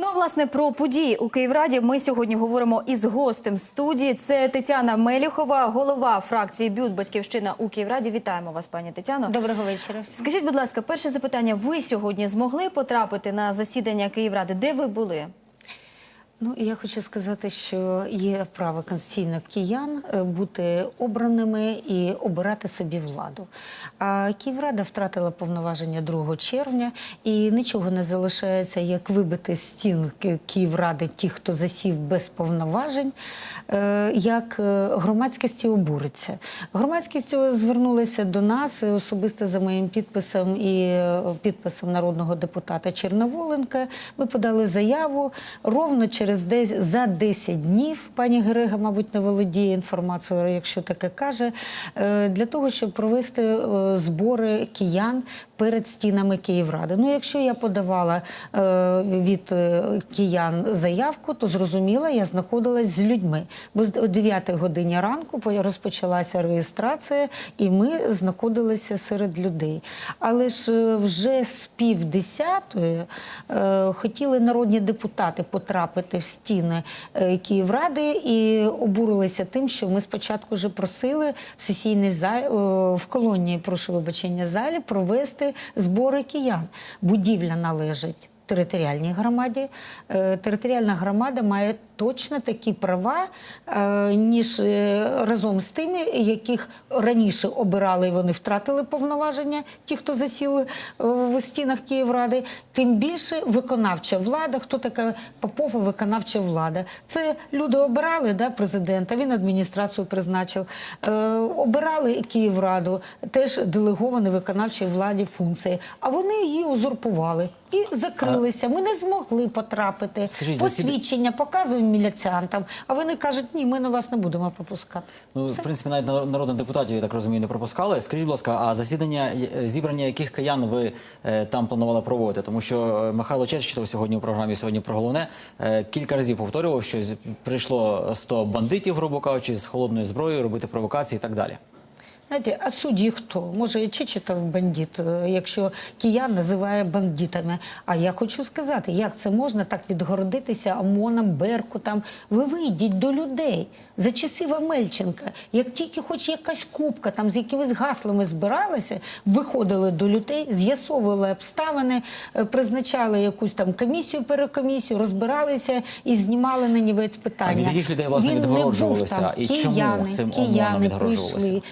Ну, а, власне, про події у Київраді ми сьогодні говоримо із гостем студії. Це Тетяна Меліхова, голова фракції Бют Батьківщина у Київраді. Вітаємо вас, пані Тетяно. Доброго вечора. Скажіть, будь ласка, перше запитання: ви сьогодні змогли потрапити на засідання Київради? Де ви були? Ну я хочу сказати, що є право конституційних киян е, бути обраними і обирати собі владу. А Київрада втратила повноваження 2 червня, і нічого не залишається, як вибити стін Київради ті, хто засів без повноважень, е, як е, громадськості обуриться. Громадськість звернулася до нас особисто за моїм підписом і підписом народного депутата Черноволенка. Ми подали заяву ровно через десь за 10 днів. Пані Герега, мабуть, не володіє інформацією, якщо таке каже, е, для того, щоб провести е, збори киян перед стінами Київради. Ну, якщо я подавала е, від е, киян заявку, то зрозуміло, я знаходилась з людьми. Бо о 9 годині ранку по- розпочалася реєстрація, і ми знаходилися серед людей. Але ж е, вже з пів десятої е, хотіли народні депутати потрапити в стіни е, Київради і обурилися тим, що ми спочатку вже просили в сесійній залі в колонії, прошу вибачення, залі провести збори киян. Будівля належить. Територіальній громаді Е, територіальна громада має точно такі права, е, ніж е, разом з тими, яких раніше обирали, і вони втратили повноваження, ті, хто засіли е, в стінах Київради. Тим більше виконавча влада. Хто така Попова виконавча влада? Це люди обирали да, президента, він адміністрацію призначив. Е, обирали Київраду, теж делеговані виконавчій владі функції. А вони її узурпували і закрилися. Ми не змогли потрапити. Скажіть, Посвідчення показуємо міліціантам, а вони кажуть, ні, ми на вас не будемо пропускати. Ну, в принципі, навіть нар- народних депутатів, я так розумію, не пропускали. Скажіть, будь ласка, а засідання е, зібрання яких киян ви е, там планували проводити? Тому що е, Михайло Чечетов сьогодні у програмі сьогодні про головне е, кілька разів повторював, що прийшло 100 бандитів, грубо кажучи, з холодною зброєю робити провокації і так далі. Знаєте, а судді хто? Може, Чечетов бандит, е, якщо киян називає бандитами. А я хочу сказати, як це можна так відгородитися ОМОНом, Беркутом? Ви вийдіть до людей. За часів Амельченка, як тільки хоч якась кубка там з якимись гаслами збиралася, виходили до людей, з'ясовували обставини, е, призначали якусь там комісію, перекомісію, розбиралися і знімали на нівець питання. А від яких людей, власне, Він не був відгороджувалися? там. І чому кияни, цим ОМОНом кияни відгороджувалися? прийшли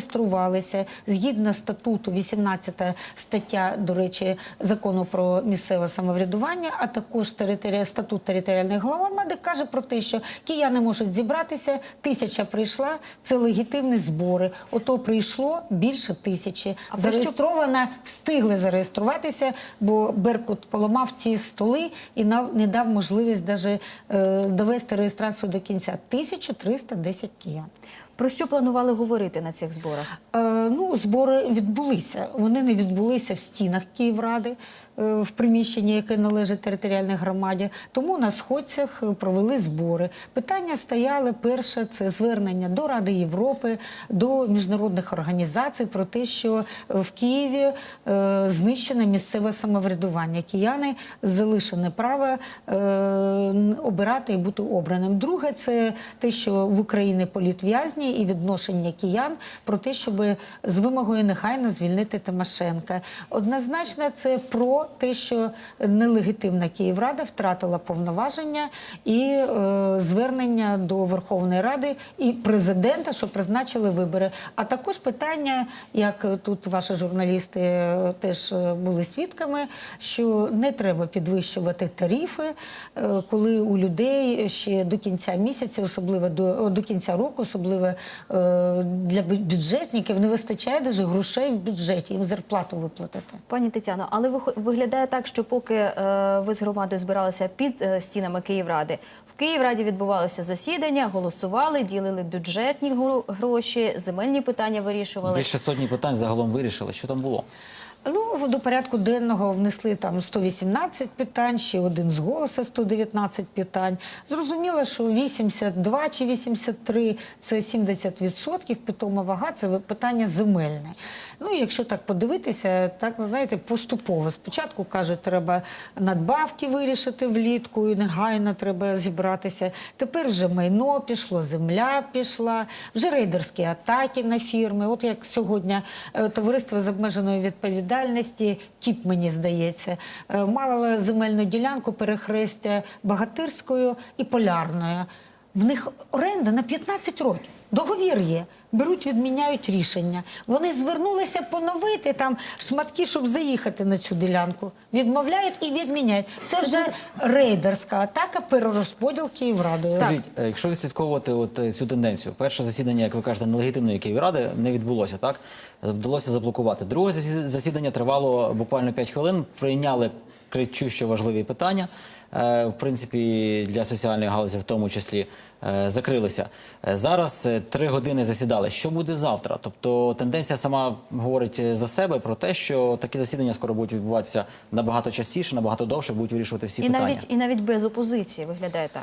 зареєструвалися згідно статуту, 18 стаття, до речі, закону про місцеве самоврядування, а також територія, статут територіальної громади каже про те, що кияни можуть зібратися, тисяча прийшла, це легітимні збори. Ото прийшло більше тисячі. А що- Зареєстровано, встигли зареєструватися, бо Беркут поламав ті столи і не дав можливість даже, е, довести реєстрацію до кінця. 1310 киян. Про що планували говорити на цих зборах? Е, ну, збори відбулися. Вони не відбулися в стінах Київради, в приміщенні, яке належить територіальній громаді. Тому на сходцях е, провели збори. Питання стояли перше це звернення до Ради Європи, до міжнародних організацій про те, що в Києві е, знищене місцеве самоврядування. Кияни залишене право е, обирати і бути обраним. Друге, це те, що в Україні політв'язні і відношення киян про те, щоб з вимогою негайно звільнити Тимошенка. Однозначно, це про те, що нелегітимна Київрада втратила повноваження і е, звернення до Верховної Ради і президента, що призначили вибори. А також питання, як тут ваші журналісти е, теж е, були свідками, що не треба підвищувати тарифи, е, коли у людей ще до кінця місяця, особливо до, до кінця року, особливо е, для бю- бюджетників, не вистачає даже грошей в бюджеті, їм зарплату виплатити. Пані Тетяно, але вихо- виглядає так, що поки е, ви з громадою збиралися під е, стінами Київради, в Київраді відбувалося засідання, голосували, ділили бюджетні гроші, земельні питання вирішували. Більше сотні питань загалом вирішили. Що там було? Ну, до порядку денного внесли там 118 питань, ще один з голоса 119 питань. Зрозуміло, що 82 чи 83 – це 70%, питома вага – це питання земельне. Ну, якщо так подивитися, так, знаєте, поступово. Спочатку, кажуть, треба надбавки вирішити влітку, і негайно треба зібратися. Тепер вже майно пішло, земля пішла, вже рейдерські атаки на фірми. От як сьогодні е, товариство з обмеженою відповідальності, КІП, мені здається, мала земельну ділянку перехрестя Багатирською і Полярною. В них оренда на 15 років. Договір є. Беруть, відміняють рішення. Вони звернулися поновити там шматки, щоб заїхати на цю ділянку. Відмовляють і відміняють. Це вже рейдерська атака, перерозподіл Київрадою. Скажіть, е, якщо відслідковувати от е, цю тенденцію, перше засідання, як ви кажете, нелегітимної Київради не відбулося, так вдалося заблокувати. Друге засі- засідання тривало буквально 5 хвилин. Прийняли кричущо важливі питання. Е, В принципі, для соціальної галузі, в тому числі, е, закрилися. Е, Зараз три години засідали. Що буде завтра? Тобто тенденція сама говорить за себе про те, що такі засідання скоро будуть відбуватися набагато частіше, набагато довше, будуть вирішувати всі І питання. навіть, і навіть без опозиції виглядає так.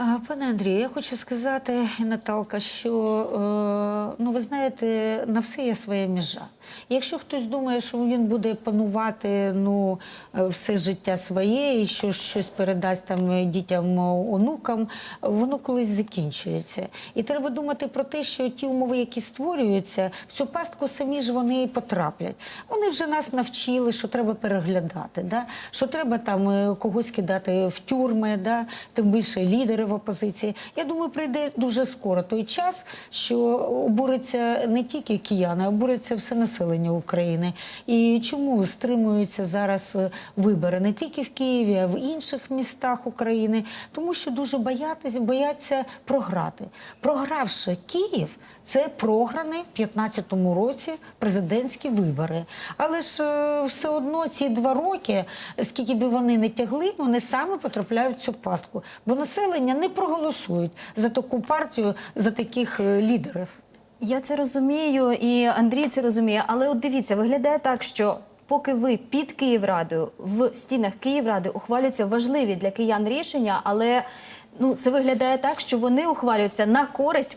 Пане Андрію, я хочу сказати, Наталка, що е, ну ви знаєте, на все є своя межа. Якщо хтось думає, що він буде панувати ну, е, все життя своє і що щось передасть там дітям, онукам, воно колись закінчується. І треба думати про те, що ті умови, які створюються, в цю пастку самі ж вони і потраплять. Вони вже нас навчили, що треба переглядати, да? що треба там е, когось кидати в тюрми, да? тим більше лідери в опозиції. Я думаю, прийде дуже скоро той час, що обуриться не тільки кияни, а обуриться все населення України. І чому стримуються зараз е, вибори не тільки в Києві, а в інших містах України? Тому що дуже боятися, бояться програти. Програвши Київ, це програні в 15-му році президентські вибори. Але ж е, все одно ці два роки, скільки би вони не тягли, вони саме потрапляють в цю пастку. Бо населення не проголосують за таку партію, за таких е, лідерів. Я це розумію, і Андрій це розуміє. Але от дивіться, виглядає так, що поки ви під Київрадою в стінах Київради ухвалюються важливі для киян рішення, але ну це виглядає так, що вони ухвалюються на користь.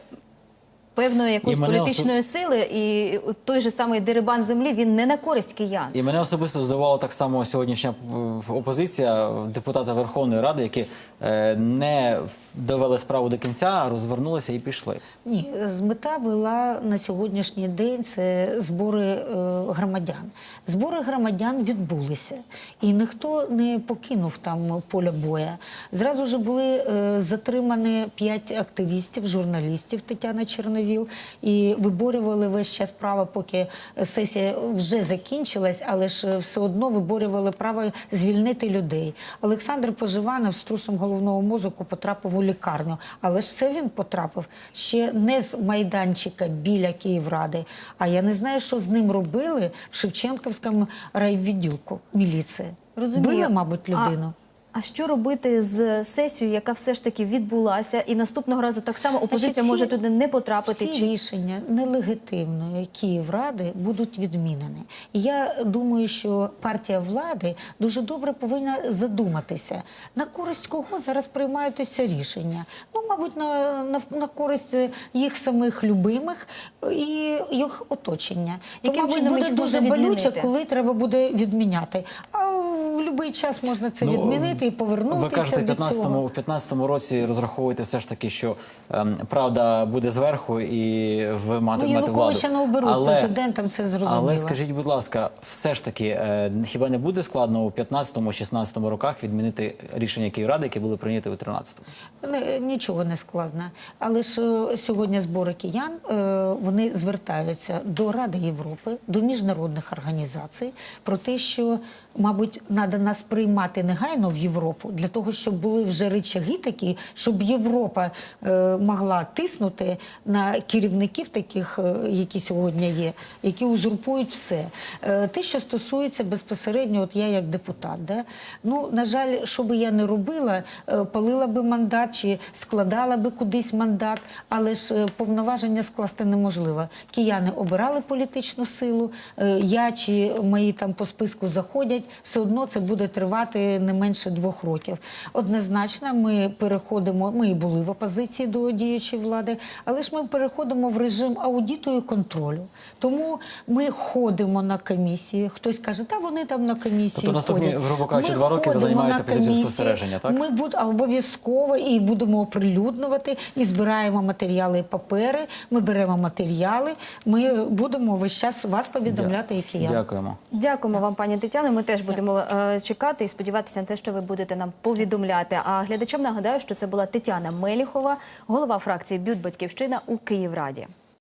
Певної якоїсь мене політичної сили, і той же самий дерибан землі він не на користь киян. І мене особисто здивувала так само сьогоднішня е, опозиція, депутата Верховної Ради, які е, не довели справу до кінця, розвернулися і пішли. Ні, з мета була на сьогоднішній день це збори е, громадян. Збори громадян відбулися, і ніхто не покинув там поля боя. Зразу ж були е, затримані п'ять активістів, журналістів Тетяна Черновіл, і виборювали весь час право, поки сесія вже закінчилась, але ж все одно виборювали право звільнити людей. Олександр Поживанов з трусом головного мозку потрапив у лікарню, але ж це він потрапив ще не з майданчика біля Київради. А я не знаю, що з ним робили в Шевченківському райвідділку міліції. Розумію. Били, мабуть, людину. А, що робити з сесією, яка все ж таки відбулася, і наступного разу так само опозиція Значить, може всі- туди не потрапити? Всі рішення нелегітимної Київради будуть відмінені. І я думаю, що партія влади дуже добре повинна задуматися, на користь кого зараз приймаються рішення. Ну, мабуть, на, на, на користь їх самих любимих і їх оточення. То, Яким мабуть, чином буде їх дуже можна болюче, відмінити? коли треба буде відміняти. А в будь-який час можна це відмінити і повернутися Ну, Ви кажете, в 15-му, в 15-му році розраховуєте все ж таки, що ем, правда буде зверху і ви мати, Ну, мати Януковича владу. не оберуть президентом, це зрозуміло. Але скажіть, будь ласка, все ж таки, е, хіба не буде складно у 15-16 роках відмінити рішення Київради, які були прийняті у 13-му? Не- Нічого не складно. Але ж е, сьогодні збори киян е, вони звертаються до Ради Європи, до міжнародних організацій про те, що, мабуть, треба нас приймати негайно в Європу для того, щоб були вже рычаги такі, щоб Європа е, могла тиснути на керівників таких, е, які сьогодні є, які узурпують все. Е, те, що стосується безпосередньо, от я як депутат, да? ну на жаль, що би я не робила, е, палила би мандат чи складала би кудись мандат, але ж е, повноваження скласти неможливо. Кияни обирали політичну силу. е, Я чи мої там по списку заходять, все одно це буде тривати не менше двох років. Однозначно, ми переходимо. Ми і були в опозиції до діючої влади, але ж ми переходимо в режим аудиту і контролю. Тому ми ходимо на комісії. Хтось каже, та вони там на комісії. Тобто наступні, ходять». грубо кажучи, Ми два роки ви займаєте позицію спостереження, так? Ми буд обов'язково і будемо оприлюднювати, і збираємо матеріали і папери. Ми беремо матеріали. Ми будемо весь час вас повідомляти, які я. Дякуємо. Дякуємо вам, пані Тетяно. Ми теж будемо чекати і сподіватися на те, що ви будете нам повідомляти. А глядачам нагадаю, що це була Тетяна Меліхова, голова фракції Бют Батьківщина у Київраді.